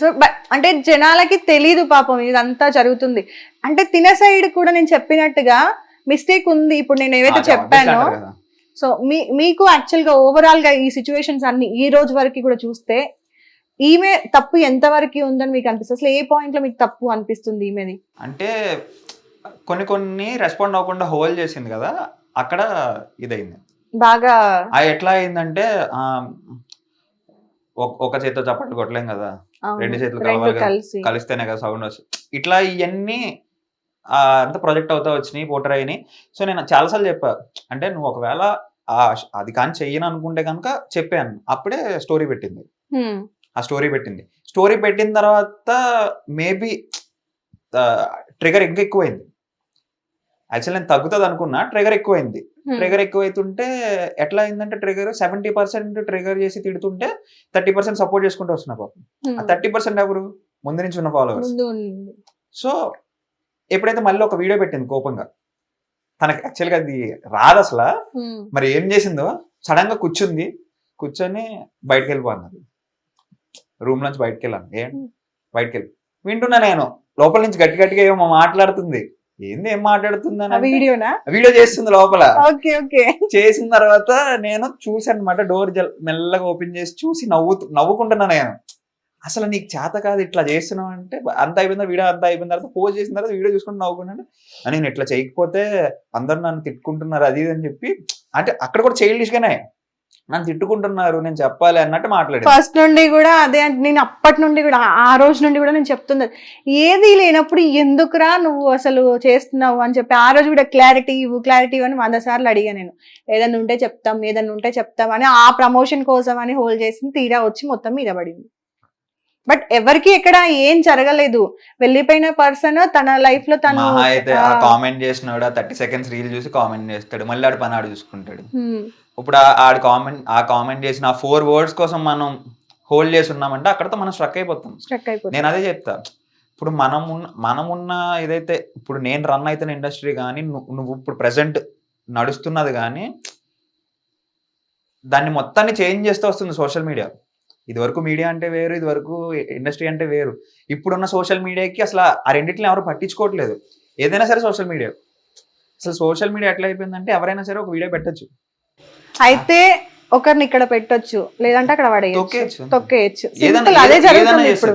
So అంటే జనాలకి తెలీదు పాపం ఇదంతా జరుగుతుంది. అంటే తిన సైడ్ కూడా నేను చెప్పినట్టుగా మిస్టేక్ ఉంది. ఇప్పుడు నేను ఏవైతే చెప్పానో. సో మీ మీకు యాక్చువల్గా ఓవరాల్గా ఈ సిచ్యువేషన్స్ అన్ని ఈ రోజు వరకు కూడా చూస్తే ఈమె తప్పు ఎంత వరకు ఉందని మీకు అనిపిస్తుంది? అసలు ఏ పాయింట్లో మీకు తప్పు అనిపిస్తుంది ఈమెది? అంటే కొన్ని కొన్ని రెస్పాండ్ అవ్వకుండా హోల్డ్ చేసింది కదా అక్కడ ఇదైంది. బాగా ఎట్లా అయిందంటే ఒక- చేతితో చప్పట్లు కొట్టలేం కదా. రెండు చేతులు కలవాలి కలిస్తేనే కదా సౌండ్ వస్తుంది ఇట్లా ఇవన్నీ ఆ, అంత ప్రొజెక్ట్ అవుతా వచ్చినాయి పోటర్ అయినాయి. సో నేను చాలాసార్లు చెప్పా అంటే నువ్వు ఒకవేళ ఆ అది కానీ చెయ్యను అనుకుంటే కనుక చెప్పాను అప్పుడే స్టోరీ పెట్టింది. ఆ స్టోరీ పెట్టింది. స్టోరీ పెట్టిన తర్వాత మేబీ ట్రిగర్ ఇంకా ఎక్కువైంది. యాక్చువల్ నేను తగ్గుతుంది అనుకున్నా ట్రిగర్ ఎక్కువైంది. ట్రిగర్ ఎక్కువైతుంటే ఎట్లా అయిందంటే ట్రిగర్ సెవెంటీ పర్సెంట్ ట్రిగర్ చేసి తిడుతుంటే థర్టీ పర్సెంట్ సపోర్ట్ చేసుకుంటూ వస్తున్నా పాపం. హ్మ్. ఆ థర్టీ పర్సెంట్ ఎవరు? ముందు నుంచి ఉన్న ఫాలోవర్స్. సో ఎప్పుడైతే మళ్ళీ ఒక వీడియో పెట్టింది కోపంగా తనకి యాక్చువల్గా అది రాదు అసలు. హ్మ్. మరి ఏం చేసిందో? సడన్గా కూర్చుంది. కూర్చొని బయటకు వెళ్ళిపోతున్నది రూమ్ నుంచి బయటకు వెళ్ళాను ఏం? Hmm. బయటకు వెళ్ళి వింటున్నా నేను. లోపల నుంచి గట్టి గట్టిగా ఏమో మాట్లాడుతుంది. ఏంది ఏం మాట్లాడుతుంది ఆ వీడియోనా? వీడియో చేస్తుంది లోపల. Okay okay. చేసిన తర్వాత నేను చూసాను అనమాట డోర్ మెల్లగా ఓపెన్ చేసి చూసి నవ్వుతూ నవ్వుకుంటున్నా నేను. అసలు నీకు చేత కాదు ఇట్లా చేస్తున్నావు అంటే అంత అయిపోయిన వీడియో అంత అయిపోయిన తర్వాత పోస్ట్ చేసిన తర్వాత వీడియో చూసుకుంటూ నవ్వుకున్నాను "ఆ, నేను ఇట్లా చేయకపోతే అందరు నన్ను తిట్టుకుంటున్నారు అది ఇది అని చెప్పి అంటే అక్కడ కూడా చైల్డిష్ గానే. నన్ను తిట్టుకుంటున్నారు నేను చెప్పాలి అన్నట్టు మాట్లాడాను ఫస్ట్ నుండి కూడా అదే అంటే నేను అప్పటి నుండి కూడా ఆ- రోజు నుండి కూడా నేను చెప్తుంది ఏది లేనప్పుడు ఎందుకురా నువ్వు అసలు చేస్తున్నావు అని చెప్పి ఆ రోజు కూడా క్లారిటీ ఇవ్వు క్లారిటీ అని వంద సార్లు అడిగా నేను. ఏదైనా ఉంటే చెప్తాం ఏదైనా ఉంటే చెప్తాం అని ఆ ప్రమోషన్ కోసం అని హోల్డ్ చేసింది తీరా వచ్చి మొత్తం మీద పడింది. బట్ ఎవరికి ఎక్కడ ఏం జరగలేదు. వెళ్ళిపోయిన పర్సన్ తన లైఫ్లో తను కామెంట్ చేసినాడు థర్టీ సెకండ్స్ రీల్ చూసి కామెంట్ చేస్తాడు. మళ్ళీ ఆడు పని ఆడు చూసుకుంటాడు. ఇప్పుడు ఆ- ఆడు కామెంట్ ఆ కామెంట్ చేసిన ఆ ఫోర్ వర్డ్స్ కోసం మనం హోల్డ్ చేసి ఉన్నామంటే అక్కడతో మనం స్ట్రక్ అయిపోతాం. స్ట్రక్ అయిపోతుంది నేను అదే చెప్తా. ఇప్పుడు మనం ఉన్న మనమున్న ఏదైతే ఇప్పుడు నేను రన్ అవుతున్న ఇండస్ట్రీ కానీ నువ్వు ఇప్పుడు ప్రెసెంట్ నడుస్తున్నది కానీ దాన్ని మొత్తాన్ని చేంజ్ చేస్తూ వస్తుంది సోషల్ మీడియా ఇది వరకు మీడియా అంటే వేరు ఇది వరకు ఇండస్ట్రీ అంటే వేరు. ఇప్పుడున్న సోషల్ మీడియాకి అసలు ఆ రెండింటిని ఎవరు పట్టించుకోవట్లేదు. ఏదైనా సరే సోషల్ మీడియా అసలు సోషల్ మీడియా ఎట్లా అయిపోయిందంటే ఎవరైనా సరే ఒక వీడియో పెట్టచ్చు. అయితే ఒకరిని ఇక్కడ పెట్టొచ్చు లేదంటే అక్కడ పడేయచ్చు తొక్కేయచ్చు అదే జరుగుతుంది. ఇప్పుడు.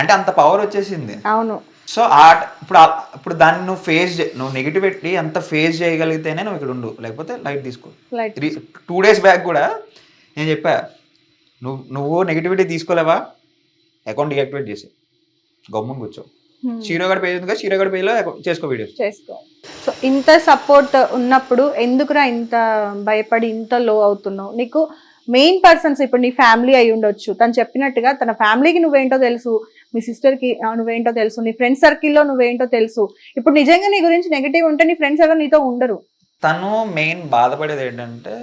అంటే అంత పవర్ వచ్చేసింది. అవును. సో ఆ ఇప్పుడు ఇప్పుడు దాన్ని నువ్వు ఫేస్ నువ్వు నెగిటివ్ పెట్టి అంత ఫేస్ చేయగలిగితేనే నువ్వు ఇక్కడ ఉండు. లేకపోతే లైట్ తీసుకో. టూ డేస్ బ్యాక్ కూడా నేను చెప్పా నువ్వు నువ్వు నెగిటివిటీ తీసుకోలేవా? అకౌంట్ డియాక్టివేట్ చేసి గమ్మున కూర్చో. షీరోగడ్ పేజ్ ఉంది కదా షీరోగడ్ పేజ్లో చేసుకో వీడియోస్ చేసుకో. సో ఇంత సపోర్ట్ ఉన్నప్పుడు ఎందుకురా ఇంత భయపడి ఇంత లో అవుతున్నావు? నీకు మెయిన్ పర్సన్స్ ఇప్పుడు నీ ఫ్యామిలీ అయి ఉండొచ్చు. తను చెప్పినట్టుగా తన ఫ్యామిలీకి నువ్వేంటో తెలుసు. మీ సిస్టర్కి నువ్వేంటో తెలుసు. నీ ఫ్రెండ్ సర్కిల్లో నువ్వేంటో తెలుసు. ఇప్పుడు నిజంగా నీ గురించి నెగిటివ్ ఉంటే నీ ఫ్రెండ్స్ ఎవరు నీతో ఉండరు. తను మెయిన్ బాధపడేది ఏంటంటే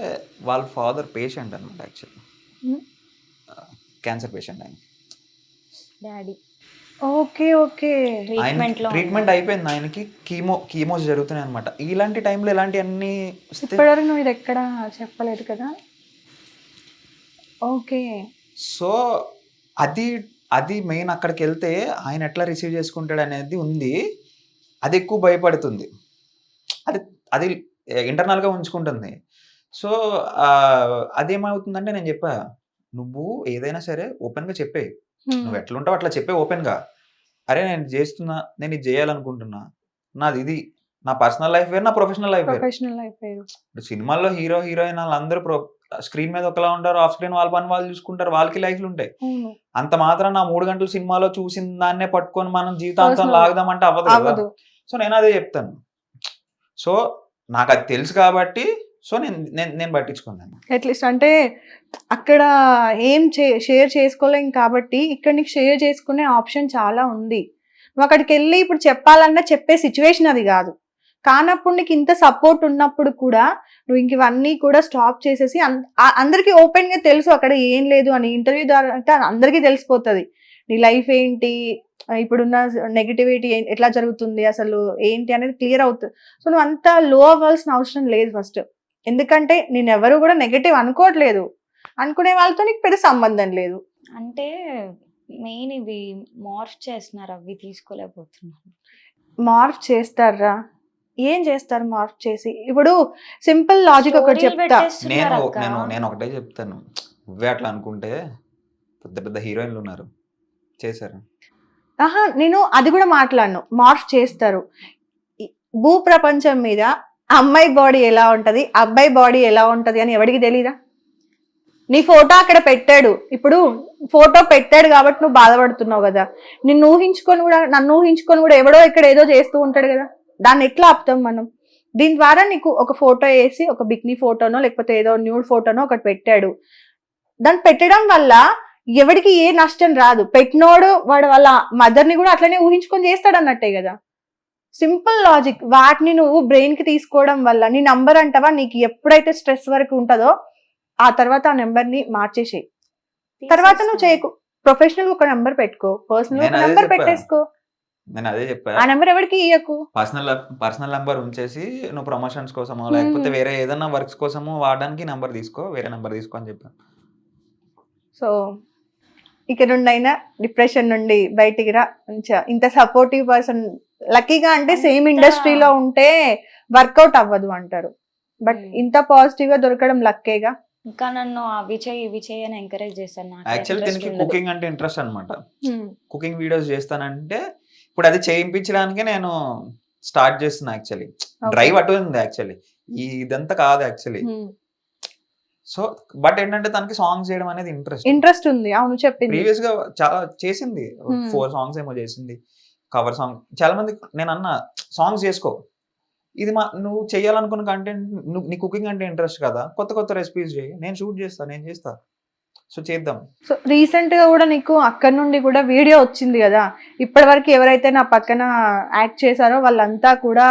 వాళ్ళ ఫాదర్ పేషెంట్ అనమాట యాక్చువల్లీ. క్యాన్సర్ పేషెంట్ ఆయన. Daddy okay okay. ట్రీట్మెంట్లో ట్రీట్మెంట్ అయిపోయింది. ఆయనకి కీమో కీమోస్ జరుగుతున్నాయి అనమాట ఇలాంటి టైంలో ఇలాంటి అన్ని ఇప్పటివరకు నువ్వు ఇది ఎక్కడ చెప్పలేదు కదా? ఓకే. సో అది అది మెయిన్ అక్కడికి వెళ్తే ఆయన ఎట్లా రిసీవ్ చేసుకుంటాడు అనేది ఉంది. అది ఎక్కువ భయపడుతుంది. అది అది ఇంటర్నల్గా ఉంచుకుంటుంది. సో అదేమవుతుందంటే నేను చెప్పా నువ్వు ఏదైనా సరే ఓపెన్గా చెప్పే నువ్వు ఎట్లుంటావు అట్లా చెప్పే ఓపెన్గా. అరే నేను చేస్తున్నా నేను ఇది చేయాలనుకుంటున్నా. నాది ఇది. నా పర్సనల్ లైఫ్ వేరు నా ప్రొఫెషనల్ లైఫ్ వేరు. ప్రొఫెషనల్ సినిమాల్లో హీరో హీరోయిన్ వాళ్ళందరూ స్క్రీన్ మీద ఒకలా ఉంటారు ఆఫ్ స్క్రీన్ వాళ్ళ పని వాళ్ళు చూసుకుంటారు వాళ్ళకి లైఫ్లు ఉంటాయి. అంత మాత్రం నా మూడు గంటల సినిమాలో చూసిన దాన్నే పట్టుకొని మనం జీవితాంతం. లాగదామంటే అవ్వదు కదా. అవ్వదు. సో నేను అదే చెప్తాను. సో నాకు అది తెలుసు కాబట్టి సో నేను నేను నేను పట్టించుకున్నాను. అట్లీస్ట్ అంటే అక్కడ ఏం చే షేర్ చేసుకోలేం కాబట్టి ఇక్కడ నీకు షేర్ చేసుకునే ఆప్షన్ చాలా ఉంది. నువ్వు అక్కడికి వెళ్ళి ఇప్పుడు చెప్పాలన్నా చెప్పే సిచ్యువేషన్ అది కాదు. కానప్పుడు నీకు ఇంత సపోర్ట్ ఉన్నప్పుడు కూడా నువ్వు ఇంక ఇవన్నీ కూడా స్టాప్ చేసేసి అన్- అందరికీ ఓపెన్గా తెలుసు అక్కడ ఏం లేదు అని ఇంటర్వ్యూ ద్వారా అంటే అందరికీ తెలిసిపోతుంది. నీ లైఫ్ ఏంటి? ఇప్పుడున్న నెగిటివిటీ ఎట్లా జరుగుతుంది? అసలు ఏంటి అనేది క్లియర్ అవుతుంది సో నువ్వు అంత లో అవ్వాల్సిన అవసరం లేదు ఫస్ట్. ఎందుకంటే నేను ఎవరు కూడా నెగటివ్ అనుకోవట్లేదు. అనుకునే వాళ్ళతో నీకు పెద్ద సంబంధం లేదు. అంటే మెయిన్ ఇవి మార్ఫ్ చేస్తున్నారు అవి తీసుకోలేకపోతున్నాను మార్ఫ్ చేస్తారా? ఏం చేస్తారు మార్ఫ్ చేసి? ఇప్పుడు సింపుల్ లాజిక్ ఒకటి చెప్తా. నేను. నేను నేను ఒకటే చెప్తాను. నువ్వే అట్లా అనుకుంటే పెద్ద పెద్ద హీరోయిన్లు ఉన్నారు. చేశారు. ఆహా నేను అది కూడా మాట్లాడను. మార్ఫ్ చేస్తారు. ఈ భూ ప్రపంచం మీద అమ్మాయి బాడీ ఎలా ఉంటుంది? అబ్బాయి బాడీ ఎలా ఉంటుంది అని ఎవడికి తెలీదా? నీ ఫోటో అక్కడ పెట్టాడు. ఇప్పుడు ఫోటో పెట్టాడు కాబట్టి నువ్వు బాధపడుతున్నావు కదా. నిన్ను ఊహించుకొని కూడా నన్ను ఊహించుకొని కూడా ఎవడో ఇక్కడ ఏదో చేస్తూ ఉంటాడు కదా. దాన్ని ఎట్లా ఆపుతాం మనం? దీని ద్వారా నీకు ఒక ఫోటో వేసి ఒక బిక్నీ ఫోటోనో లేకపోతే ఏదో న్యూడ్ ఫోటోనో ఒకటి పెట్టాడు. దాన్ని పెట్టడం వల్ల ఎవడికి ఏ నష్టం రాదు. పెట్టినోడు వాడు వాళ్ళ మదర్ని కూడా అట్లనే ఊహించుకొని చేస్తాడు అన్నట్టే కదా. Simple logic. వాటిని నువ్వు బ్రెయిన్కి తీసుకోవడం వల్ల నీ నంబర్ అంటావా? నీకు ఎప్పుడైతే స్ట్రెస్ వరకు ఉంటుందో ఆ తర్వాత ఆ నెంబర్ని మార్చేసేయి తర్వాత నువ్వు చేయకు. ప్రొఫెషనల్ ఒక నెంబర్ పెట్టుకో. పర్సనల్ ఒక నెంబర్. పెట్టేసుకో. నేను అదే చెప్పా. ఆ నెంబర్ ఎవరికి ఇయ్యకు? పర్సనల్ పర్సనల్ నెంబర్ ఉంచేసి నువ్వు ప్రమోషన్స్ కోసమో లేకపోతే. వేరే ఏదైనా వర్క్స్ కోసమో వాడడానికి నెంబర్ తీసుకో. వేరే నెంబర్ తీసుకో అని చెప్పాను సో ఇక నుండైనా డిప్రెషన్ నుండి బయటికి రా. మంచిగా ఇంత సపోర్టివ్ పర్సన్ లక్కీగా అంటే సేమ్ ఇండస్ట్రీలో ఉంటే వర్కౌట్ అవ్వదు అంటారు. But Hmm. ఇంత పాజిటివ్గా దొరకడం లక్కేగా ఇంకా నన్ను అవి చేయి ఇవి చేయి అని ఎంకరేజ్ చేశాను యాక్చువల్ దీనికి. కుకింగ్ అంటే ఇంట్రెస్ట్ అనమాట కుకింగ్ వీడియోస్ చేస్తానంటే ఇప్పుడు అది చేయించడానికే నేను స్టార్ట్ చేస్తున్నా యాక్చువల్లీ డ్రైవ్ అటు ఉంది యాక్చువల్లీ ఇదంతా కాదు యాక్చువల్లీ సో బట్ ఏంటంటే తనకి సాంగ్స్ చేయడం అనేది ఇంట్రెస్ట్ ఇంట్రెస్ట్ ఉంది. అవును చెప్పింది. ప్రీవియస్గా చాలా చేసింది. Hmm. ఫోర్ సాంగ్స్ ఏమో చేసింది. కవర్ సాంగ్ చాలా మంది నేను అన్న సాంగ్స్ చేసుకో. ఇది మా నువ్వు చేయాలనుకున్న కంటెంట్ నువ్వు నీ కుకింగ్ అంటే ఇంట్రెస్ట్ కదా. కొత్త కొత్త రెసిపీస్ చేయి. నేను షూట్ చేస్తా నేను చేస్తా. సో చేద్దాం. సో రీసెంట్గా కూడా నీకు అక్కడి నుండి కూడా వీడియో వచ్చింది కదా. ఇప్పటి వరకు ఎవరైతే నా పక్కన యాక్ట్ చేశారో వాళ్ళంతా కూడా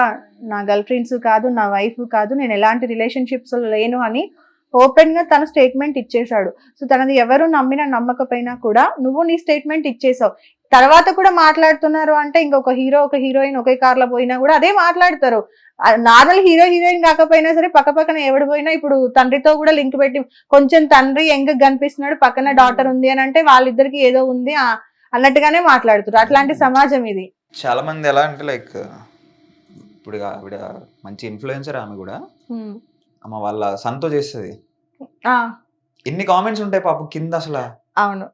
నా గర్ల్ ఫ్రెండ్స్ కాదు నా వైఫ్ కాదు నేను ఎలాంటి రిలేషన్షిప్స్ లేను అని ఓపెన్గా తన స్టేట్మెంట్ ఇచ్చేశాడు. సో తనది ఎవరు నమ్మినా నమ్మకపోయినా కూడా నువ్వు నీ స్టేట్మెంట్ ఇచ్చేసావు తర్వాత కూడా మాట్లాడుతున్నారు అంటే ఇంకొక హీరో ఒక హీరోయిన్ ఒకే కార్లో పోయినా కూడా అదే మాట్లాడతారు. నార్మల్ హీరో హీరోయిన్ కాకపోయినా సరే పక్క పక్కన ఎవడు పోయినా ఇప్పుడు తండ్రితో కూడా లింక్ పెట్టి కొంచెం తండ్రి ఎంగ కనిపిస్తున్నాడు పక్కన డాటర్ ఉంది అని అంటే వాళ్ళిద్దరికి ఏదో ఉంది అన్నట్టుగానే మాట్లాడుతారు అట్లాంటి సమాజం ఇది. చాలా మంది ఎలా అంటే లైక్ ఇప్పుడు ఆవిడ మంచి ఇన్ఫ్లుయెన్సర్ ఆమె కూడా. ఆమె వాళ్ళ సన్తో చేస్తుంది. ఎన్ని కామెంట్స్ ఉంటాయి పాపం కింద అసలు? అవును.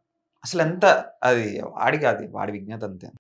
అసలు ఎంత అది వాడికి అది వాడి విజ్ఞత అంతే.